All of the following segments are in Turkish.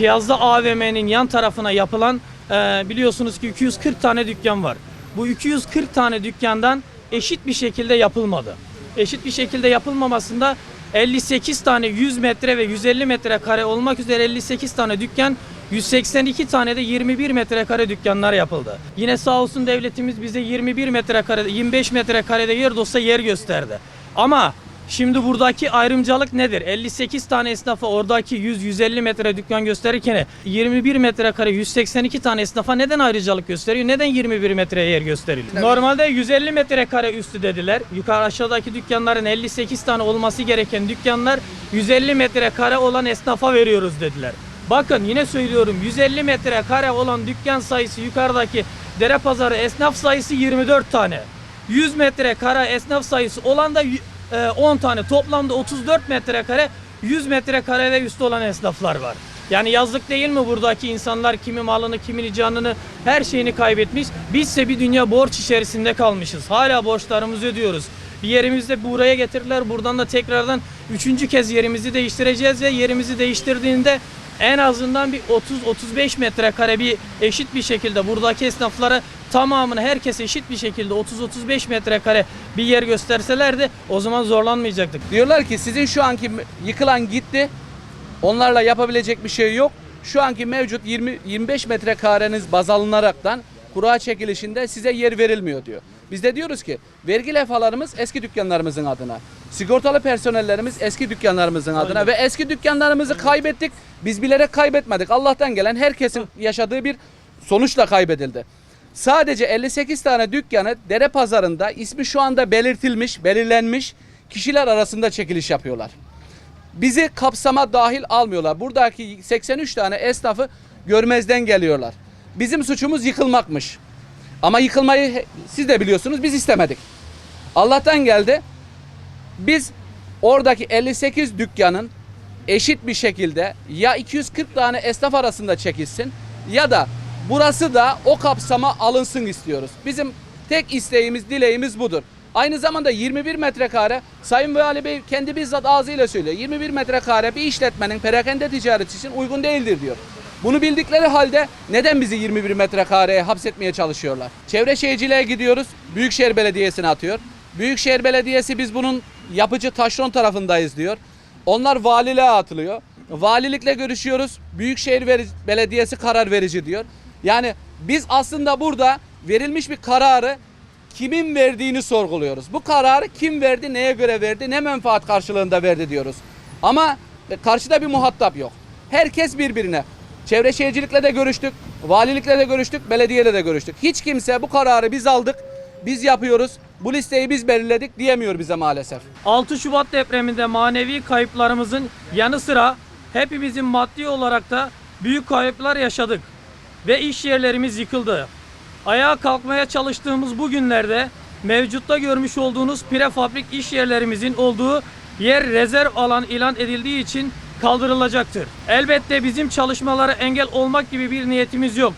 Piyazda AVM'nin yan tarafına yapılan e, biliyorsunuz ki 240 tane dükkan var. Bu 240 tane dükkandan eşit bir şekilde yapılmadı. Eşit bir şekilde yapılmamasında 58 tane 100 metre ve 150 metre kare olmak üzere 58 tane dükkan 182 tane de 21 metrekare dükkanlar yapıldı. Yine sağ olsun devletimiz bize 21 metrekare, 25 metrekarede yer olsa yer gösterdi. Ama şimdi buradaki ayrımcılık nedir? 58 tane esnafa oradaki 100-150 metre dükkan gösterirken 21 metrekare 182 tane esnafa neden ayrıcalık gösteriyor? Neden 21 metreye yer gösteriliyor? Normalde 150 metrekare üstü dediler. Yukarı aşağıdaki dükkanların 58 tane olması gereken dükkanlar 150 metrekare olan esnafa veriyoruz dediler. Bakın yine söylüyorum 150 metrekare olan dükkan sayısı yukarıdaki dere pazarı esnaf sayısı 24 tane. 100 metrekare esnaf sayısı olan da e, 10 tane. Toplamda 34 metrekare 100 metrekare ve üstü olan esnaflar var. Yani yazlık değil mi buradaki insanlar kimi malını kimini canını her şeyini kaybetmiş. Bizse bir dünya borç içerisinde kalmışız. Hala borçlarımızı ödüyoruz. Bir yerimizde buraya getirdiler. Buradan da tekrardan üçüncü kez yerimizi değiştireceğiz ve yerimizi değiştirdiğinde en azından bir 30-35 metrekare bir eşit bir şekilde buradaki esnaflara tamamını herkes eşit bir şekilde 30-35 metrekare bir yer gösterselerdi o zaman zorlanmayacaktık. Diyorlar ki sizin şu anki yıkılan gitti. Onlarla yapabilecek bir şey yok. Şu anki mevcut 20 25 metrekareniz baz alınaraktan kura çekilişinde size yer verilmiyor diyor. Biz de diyoruz ki vergi levhalarımız eski dükkanlarımızın adına. Sigortalı personellerimiz eski dükkanlarımızın adına Aynen. ve eski dükkanlarımızı kaybettik. Biz bilerek kaybetmedik. Allah'tan gelen herkesin yaşadığı bir sonuçla kaybedildi. Sadece 58 tane dükkanı dere pazarında ismi şu anda belirtilmiş, belirlenmiş kişiler arasında çekiliş yapıyorlar bizi kapsama dahil almıyorlar. Buradaki 83 tane esnafı görmezden geliyorlar. Bizim suçumuz yıkılmakmış. Ama yıkılmayı siz de biliyorsunuz biz istemedik. Allah'tan geldi. Biz oradaki 58 dükkanın eşit bir şekilde ya 240 tane esnaf arasında çekilsin ya da burası da o kapsama alınsın istiyoruz. Bizim tek isteğimiz, dileğimiz budur. Aynı zamanda 21 metrekare Sayın Vali Bey kendi bizzat ağzıyla söylüyor. 21 metrekare bir işletmenin perakende ticareti için uygun değildir diyor. Bunu bildikleri halde neden bizi 21 metrekareye hapsetmeye çalışıyorlar? Çevre Şehirciliğe gidiyoruz. Büyükşehir Belediyesi'ne atıyor. Büyükşehir Belediyesi biz bunun yapıcı taşeron tarafındayız diyor. Onlar valiliğe atılıyor. Valilikle görüşüyoruz. Büyükşehir Belediyesi karar verici diyor. Yani biz aslında burada verilmiş bir kararı kimin verdiğini sorguluyoruz. Bu kararı kim verdi, neye göre verdi, ne menfaat karşılığında verdi diyoruz. Ama karşıda bir muhatap yok. Herkes birbirine. Çevre Şehircilikle de görüştük, valilikle de görüştük, belediyeyle de görüştük. Hiç kimse bu kararı biz aldık, biz yapıyoruz, bu listeyi biz belirledik diyemiyor bize maalesef. 6 Şubat depreminde manevi kayıplarımızın yanı sıra hepimizin maddi olarak da büyük kayıplar yaşadık ve iş yerlerimiz yıkıldı. Ayağa kalkmaya çalıştığımız bu günlerde mevcutta görmüş olduğunuz prefabrik iş yerlerimizin olduğu yer rezerv alan ilan edildiği için kaldırılacaktır. Elbette bizim çalışmalara engel olmak gibi bir niyetimiz yok.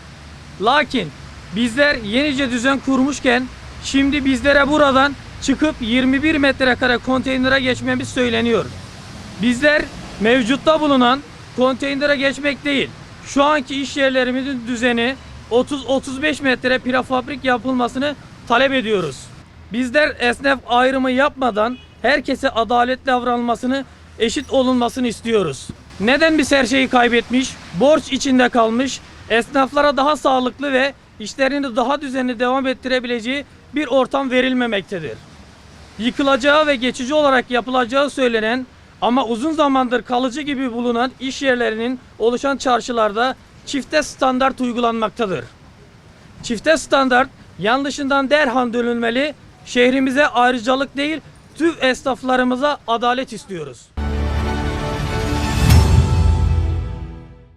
Lakin bizler yenice düzen kurmuşken şimdi bizlere buradan çıkıp 21 metrekare konteynere geçmemiz söyleniyor. Bizler mevcutta bulunan konteynere geçmek değil, şu anki iş yerlerimizin düzeni 30-35 metre prefabrik yapılmasını talep ediyoruz. Bizler esnaf ayrımı yapmadan herkese adaletli davranılmasını, eşit olunmasını istiyoruz. Neden biz her şeyi kaybetmiş, borç içinde kalmış, esnaflara daha sağlıklı ve işlerini daha düzenli devam ettirebileceği bir ortam verilmemektedir yıkılacağı ve geçici olarak yapılacağı söylenen ama uzun zamandır kalıcı gibi bulunan iş yerlerinin oluşan çarşılarda çifte standart uygulanmaktadır. Çifte standart yanlışından derhal dönülmeli, şehrimize ayrıcalık değil tüm esnaflarımıza adalet istiyoruz.